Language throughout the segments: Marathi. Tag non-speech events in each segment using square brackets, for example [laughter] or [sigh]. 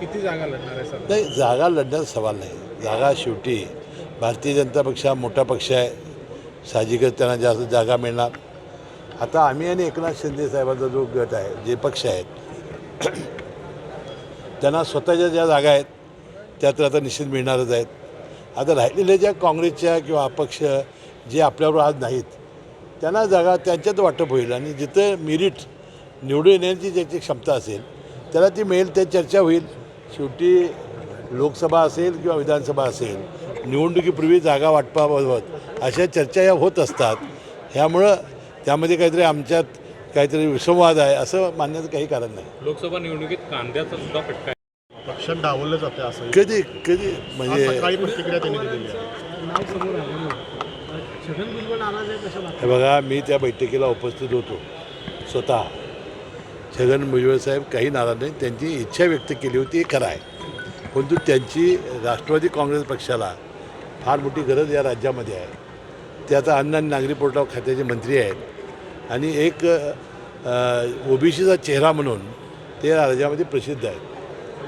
किती जागा लढणार आहे सर? नाही जागा लढण्याचा सवाल नाही. जागा शेवटी भारतीय जनता पक्ष हा मोठा पक्ष आहे. साहजिकच त्यांना जास्त जागा मिळणार. आता आम्ही आणि एकनाथ शिंदे साहेबांचा जो गट आहे जे पक्ष आहेत [clears throat] त्यांना स्वतःच्या ज्या जागा आहेत त्या तर आता निश्चित मिळणारच आहेत. आता राहिलेल्या ज्या काँग्रेसच्या किंवा अपक्ष जे आपल्यावर आज नाहीत त्यांना जागा त्यांच्यात वाटप होईल. आणि जिथं मिरिट निवडून येण्याची ज्याची क्षमता असेल त्याला ती मिळेल त्या चर्चा होईल. शेवटी लोकसभा असेल किंवा विधानसभा असेल निवडणुकीपूर्वी जागा वाटपाबाबत अशा चर्चा या होत असतात. ह्यामुळं त्यामध्ये काहीतरी आमच्यात काहीतरी विसंवाद आहे असं मानण्याचं काही कारण नाही. लोकसभा निवडणुकीत कांद्याचा सुद्धा फटका. पक्षात डावललं जाते असं. कधी कधी? म्हणजे प्रतिक्रिया त्यांनी दिलेली आहे. हे बघा मी त्या बैठकीला उपस्थित होतो. स्वतः. छगन भुजबळ साहेब काही नाराज नाही. त्यांची इच्छा व्यक्त केली होती हे खरं आहे. परंतु त्यांची राष्ट्रवादी काँग्रेस पक्षाला फार मोठी गरज या राज्यामध्ये आहे. ते आता अन्न आणि नागरी पुरवठा खात्याचे मंत्री आहेत. आणि एक ओबीसीचा चेहरा म्हणून ते राज्यामध्ये प्रसिद्ध आहेत.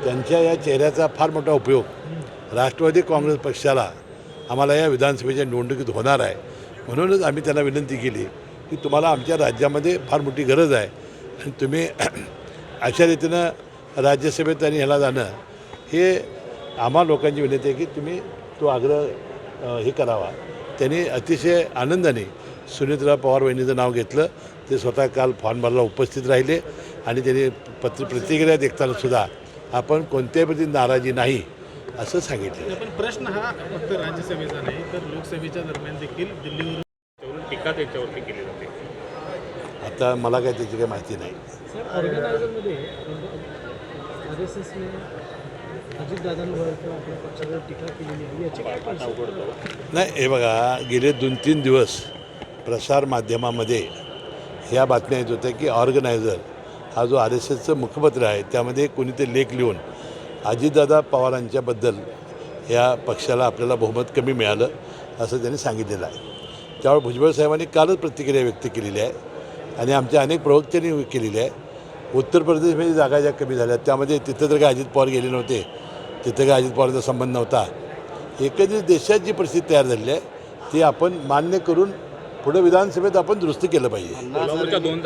त्यांच्या या चेहऱ्याचा फार मोठा उपयोग राष्ट्रवादी काँग्रेस पक्षाला आम्हाला या विधानसभेच्या निवडणुकीत होणार आहे. म्हणूनच आम्ही त्यांना विनंती केली की तुम्हाला आमच्या राज्यामध्ये फार मोठी गरज आहे. तुम्ही [clears throat] अशा रीतीनं राज्यसभेत आणि ह्याला जाणं हे आम्हा लोकांची विनंती आहे की तुम्ही तो आग्रह हे करावा. त्यांनी अतिशय आनंदाने सुनीतराव पवार वहिनीचं नाव घेतलं. ते स्वतः काल फॉर्म भरला उपस्थित राहिले आणि त्यांनी पत्र प्रतिक्रिया देखताना सुद्धा आपण कोणत्याही प्रती नाराजी नाही असं सांगितलं. पण प्रश्न हा फक्त राज्यसभेचा नाही तर लोकसभेच्या दरम्यान देखील दिल्लीवरून टीका त्यांच्यावरती केली जाते. आता मला काय त्याची काही माहिती नाही. नाही हे बघा गेले दोन तीन दिवस प्रसारमाध्यमामध्ये ह्या बातम्या येत होत्या की ऑर्गनायझर हा जो आर एस एसचं मुखपत्र आहे त्यामध्ये कोणीतरी लेख लिहून अजितदादा पवारांच्याबद्दल या पक्षाला आपल्याला बहुमत कमी मिळालं असं त्यांनी सांगितलेलं आहे. त्यावर भुजबळ साहेबांनी कालच प्रतिक्रिया व्यक्त केलेली आहे. आणि आमच्या अनेक प्रवक्त्यांनी केलेली आहे. उत्तर प्रदेशमध्ये जागा ज्या कमी झाल्या त्यामध्ये तिथं तर काय अजित पवार गेले नव्हते. तिथं काय अजित पवारचा संबंध नव्हता. एकंदरीत देशात जी परिस्थिती तयार झालेली आहे ती आपण मान्य करून पुढे विधानसभेत आपण दुरुस्त केलं पाहिजे. दोन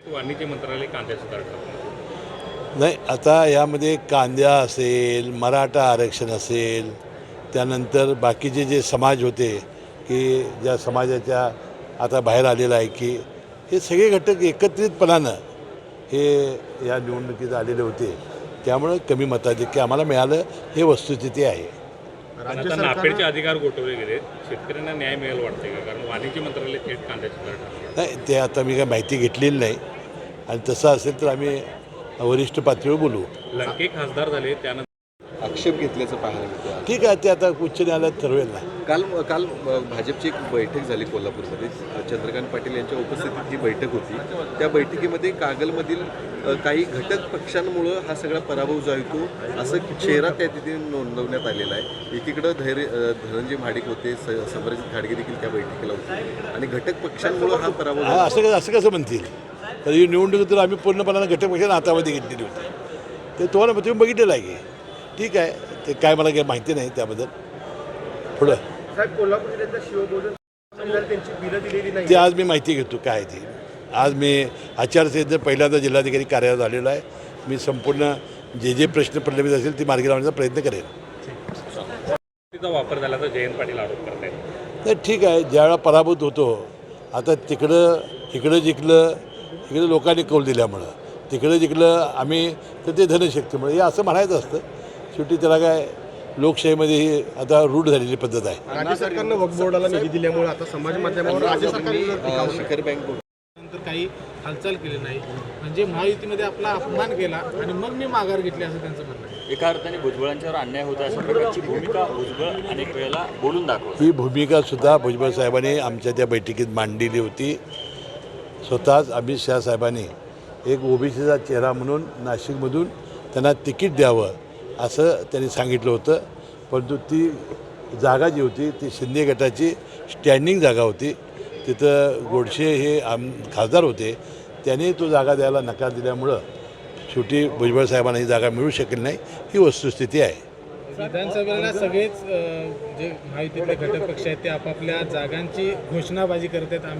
वाणिज्य मंत्रालय कांद्याचं नाही आता यामध्ये कांद्या असेल मराठा आरक्षण असेल त्यानंतर बाकीचे जे समाज होते की ज्या समाजाच्या आता बाहेर आलेलं आहे की हे सगळे घटक एकत्रितपणानं हे या निवडणुकीत आलेले होते. त्यामुळं कमी मताधिक्य आम्हाला मिळालं. हे वस्तुस्थिती आहे. आता नाफेडचे अधिकार गोठवले गेले. शेतकऱ्यांना न्याय मिळेल वाटते का? कारण वाणिज्य मंत्रालय थेट कांद्याचे दर ठरवलं नाही ते आता मी काय माहिती घेतलेली नाही. आणि तसं असेल तर आम्ही वरिष्ठ पातळीवर बोलू. लंके खासदार झाले त्यानंतर आक्षेप घेतल्याचं पाहायला मिळतं. ठीक आहे ते आता उच्च न्यायालयात ठरवेल ना. काल काल भाजपची एक बैठक झाली कोल्हापूरमध्ये. चंद्रकांत पाटील यांच्या उपस्थितीत ही बैठक होती. त्या बैठकीमध्ये कागलमधील काही घटक पक्षांमुळं हा सगळा पराभव जो आहे तो असं चेहरा त्या तिथे नोंदवण्यात आलेला आहे. एकीकडं धैर्य धनंजय महाडिक होते स समरजित घाडगे देखील त्या बैठकीला होते. आणि घटक पक्षांमुळं हा पराभव हा असं असं कसं म्हणतील? तर ही निवडणूक तर आम्ही पूर्णपणानं घटक पक्षाने हातामध्ये घेतलेली होती. ते तुम्हाला तुम्ही बघितलेलं आहे की? ठीक आहे ते काय मला काही माहिती नाही त्याबद्दल. पुढं. साहेब कोल्हापूर जिल्ह्यातल्या शिवभोजन त्यांची बिलं दिलेली नाही. ते आज मी माहिती घेतो काय ती. आज मी आचारसंहितेत पहिल्यांदा जिल्हाधिकारी कार्यालयात आलेलो आहे. मी संपूर्ण जे जे प्रश्न प्रलंबित असेल ती मार्गी लावण्याचा प्रयत्न करेन. तिचा वापर झाल्याचा जयंत पाटील आरोप करतायत. नाही ठीक आहे. ज्यावेळेला पराभूत होतो आता तिकडं इकडं जिंकलं इकडं लोकांनी कौल दिल्यामुळं तिकडं जिंकलं आम्ही तर ते धनशक्तीमुळे. हे असं म्हणायचं असतं. शेवटी त्याला काय लोकशाहीमध्ये ही आता रूढ झालेली पद्धत आहे. राज्य सरकारनं वक्फ बोर्डाला निधी दिल्यामुळे आता समाज माध्यमावर राज्य सरकारने अ, शिखर बँक नंतर काही हालचाल केली नाही. म्हणजे महायुतीमध्ये आपला अपमान केला आणि मग मी माघार घेतली असं त्यांचं म्हणणं आहे. एका अर्थाने भुजबळांच्यावर अन्याय होता अशा प्रकारची भूमिका भुजबळ अनेक वेळेला बोलून दाखवत ही भूमिकासुद्धा भुजबळ साहेबांनी आमच्या त्या बैठकीत मांडलेली होती. स्वतःच अमित शहा साहेबांनी एक ओबीसीचा चेहरा म्हणून नाशिकमधून त्यांना तिकीट द्यावं असं त्यांनी सांगितलं होतं. परंतु ती जागा जी होती ती शिंदे गटाची स्टँडिंग जागा होती. तिथं गोडशे हे आम खासदार होते. त्यांनी तो जागा द्यायला नकार दिल्यामुळं शेवटी भुजबळ साहेबांना ही जागा मिळू शकली नाही. ही वस्तुस्थिती आहे. विधानसभेला सगळेच जे माहितीतले घटक पक्ष आहेत ते आपापल्या जागांची घोषणाबाजी करत आहेत